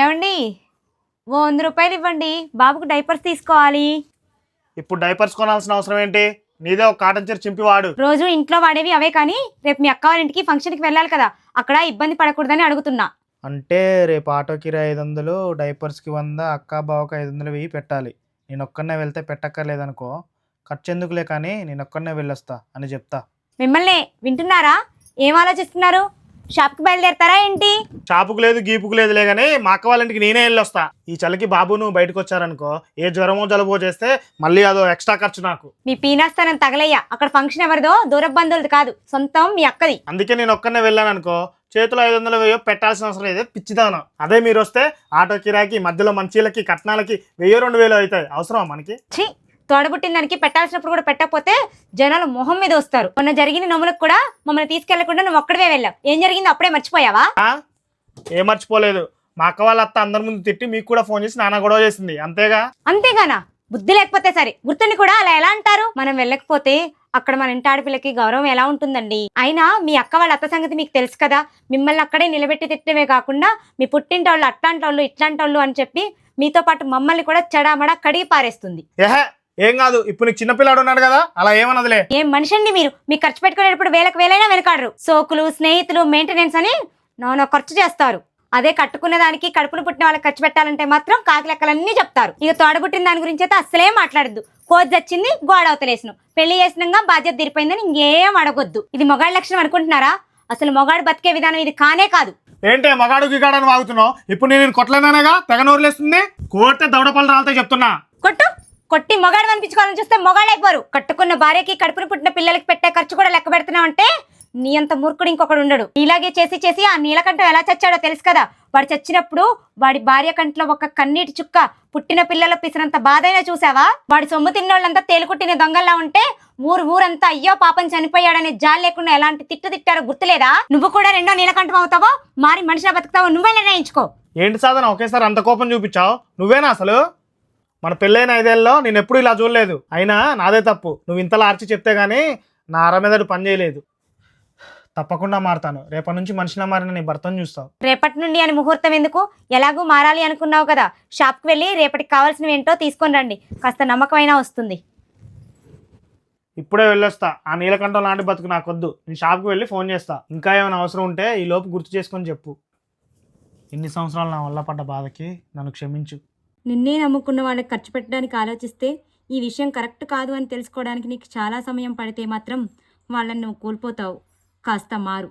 ఏమండి? ఓ వంద రూపాయలు ఇవ్వండి. బాబుకు డైపర్స్ తీసుకోవాలి. ఇప్పుడు డైపర్స్ కొనాల్సిన అవసరం ఏంటి? నీదే ఒక కాటన్ చీర చింపి వాడు రోజు ఇంట్లో వాడేవి అవే కానీ రేపు మీ అక్క వాళ్ళ ఇంటికి ఫంక్షన్కి వెళ్ళాలి కదా. అక్కడ ఇబ్బంది పడకూడదని అడుగుతున్నా. అంటే రేపు ఆటో కిరాయి ఐదు వందలు డైపర్స్కి వంద అక్క బావకి ఐదు వందలు వెయ్యి పెట్టాలి. నేను ఒక్కనే వెళ్తే పెట్టక్కర్లేదనుకో. ఖర్చు ఎందుకులే కానీ నేను ఒక్కనే వెళ్ళొస్తా అని చెప్తా. మిమ్మల్ని వింటున్నారా? ఏం ఆలోచిస్తున్నారు? షాప్కి బయలుదేరతారా ఏంటి? షాపుకు లేదు గీపుకు లేదులే కానీ మా అక్క వాళ్ళ ఇంటికి నేనే వెళ్ళొస్తా. ఈ చలికి బాబు నువ్వు బయటకు వచ్చారనుకో ఏ జ్వరమో జలుబో చేస్తే మళ్ళీ అదో ఎక్స్ట్రా ఖర్చు నాకు. మీ పీనాస్తానం తగలయ్యా. అక్కడ ఫంక్షన్ ఎవరిదో దూర బంధువులది కాదు సొంతం మీ అక్కది. అందుకే నేను ఒక్కనే వెళ్ళాను అనుకో చేతిలో ఐదు వందలు వెయ్యో పెట్టాల్సిన అవసరం లేదు పిచ్చిదానా. అదే మీరు వస్తే ఆటో కిరాకి మధ్యలో మంచీలకి కట్నాలకి వెయ్యో రెండు వేలు అవుతాయి. అవసరమా మనకి? ఛీ! తోడబుట్టిన దానికి పెట్టాల్సినప్పుడు కూడా పెట్టకపోతే జనాలు మొహం మీద వస్తారు. మొన్న జరిగిన నవ్వులకు కూడా మమ్మల్ని తీసుకెళ్ళకుండా నువ్వు ఒక్కడే వెళ్ళావు. ఏం జరిగిందో అప్పుడే మర్చిపోయావా? ఏం మర్చిపోలేదు. మా అక్క వాళ్ళ అత్త అందరి ముందు తిట్టి మీకు కూడా ఫోన్ చేసి నాన్న గొడవ చేసింది. అంతేగా? అంతేగానా? బుద్ధి లేకపోతే సరే. గుర్తుండి కూడా అలా ఎలా అంటారు? మనం వెళ్ళకపోతే అక్కడ మన ఇంటి ఆడపిల్లకి గౌరవం ఎలా ఉంటుందండి? అయినా మీ అక్క వాళ్ళ అత్త సంగతి మీకు తెలుసు కదా. మిమ్మల్ని అక్కడే నిలబెట్టి తిట్టడమే కాకుండా మీ పుట్టింటి వాళ్ళు అట్లాంటి వాళ్ళు ఇట్లాంటి వాళ్ళు అని చెప్పి మీతో పాటు మమ్మల్ని కూడా చెడామడా కడిగి పారేస్తుంది. ఏం కాదు ఇప్పుడు నీకు చిన్నపిల్లాడు ఉన్నాడు కదా అలా ఏమన్నదిలే ఏం మనిషి అండి మీరు? మీకు ఖర్చు పెట్టుకునేటప్పుడు వేలకు వేలైనా వెనకాడరు. సోకులు స్నేహితులు మెయింటెనెన్స్ అని నానా ఖర్చు చేస్తారు. అదే కట్టుకున్న దానికి కడుపును పుట్టిన వాళ్ళకి ఖర్చు పెట్టాలంటే మాత్రం కాకి లెక్కలన్నీ చెప్తారు. ఇక తోడబుట్టిన దాని గురించి అయితే అస్సలే మాట్లాడద్దు. కోతి చచ్చింది గోడ అవతలేసిన. పెళ్ళి చేసినాక బాధ్యత తీరిపోయిందని ఇంకేం అడగొద్దు. ఇది మొగాడి లక్షణం అనుకుంటున్నారా? అసలు మొగాడు బతికే విధానం ఇది కానే కాదు. ఏంటి మగాడు గిగాడని వాగుతున్నావు? ఇప్పుడు నేను కొట్టలేనానేగా తెగ నోరులేస్తుంది? కోరితే దౌడపల్లి రాలితే చెప్తున్నా. కొట్టు. కొట్టి మొగాడు అనిపించుకోవాలని చూస్తే మొగాడు అయిపోరు. కట్టుకున్న భార్యకి కడుపుని పుట్టిన పిల్లలకి పెట్టే ఖర్చు కూడా లెక్క పెడుతున్నావు అంటే నీ అంత మూర్ఖుడు ఇంకొకడు ఉండడు. ఇలాగే చేసి చేసి ఆ నీలకంఠం ఎలా చచ్చాడో తెలుసు కదా? వాడు చచ్చినప్పుడు వాడి భార్య కంట్లో ఒక కన్నీటి చుక్క పుట్టిన పిల్లల పిసినంత బాధైనా చూసావా? వాడి సొమ్ము తిన్నోళ్ళంతా తేలుకుట్టిన దొంగల్లా ఉంటే ఊరు ఊరంతా అయ్యో పాపం చనిపోయాడనే జాలి లేకుండా ఎలాంటి తిట్టు తిట్టారో గుర్తులేదా? నువ్వు కూడా రెండో నీలకంఠం అవుతావో? మారి మనిషిలా బతుకుతావో నువ్వే నిర్ణయించుకో. ఏంటి సాధన? ఒకేసారి అంత కోపం చూపించావు? నువ్వేనా అసలు? మన పెళ్ళైన ఐదేళ్ళలో నేను ఎప్పుడు ఇలా చూడలేదు. అయినా నాదే తప్పు. నువ్వు ఇంతలా ఆర్చి చెప్తే గానీ నా అర మెదడు పని చేయలేదు. తప్పకుండా మారుతాను. రేపటి నుంచి మనిషిలా మారిన నీ భర్తను చూస్తావు. రేపటి నుండి అని ముహూర్తం ఎందుకు? ఎలాగూ మారాలి అనుకున్నావు కదా. షాప్కి వెళ్ళి రేపటికి కావాల్సినవి ఏంటో తీసుకొని రండి. కాస్త నమ్మకమైనా వస్తుంది. ఇప్పుడే వెళ్ళొస్తా. ఆ నీలకంఠం లాంటి బతుకు నాకొద్దు. నేను షాప్కి వెళ్ళి ఫోన్ చేస్తా. ఇంకా ఏమైనా అవసరం ఉంటే ఈ లోపు గుర్తు చేసుకొని చెప్పు. ఇన్ని సంవత్సరాలు నా వల్ల పడ్డ బాధకి నన్ను క్షమించు. నిన్నే నమ్ముకున్న వాళ్ళకి ఖర్చు పెట్టడానికి ఆలోచిస్తే ఈ విషయం కరెక్ట్ కాదు అని తెలుసుకోవడానికి నీకు చాలా సమయం పడితే మాత్రం వాళ్ళని నువ్వు కోల్పోతావు. కాస్త మారు.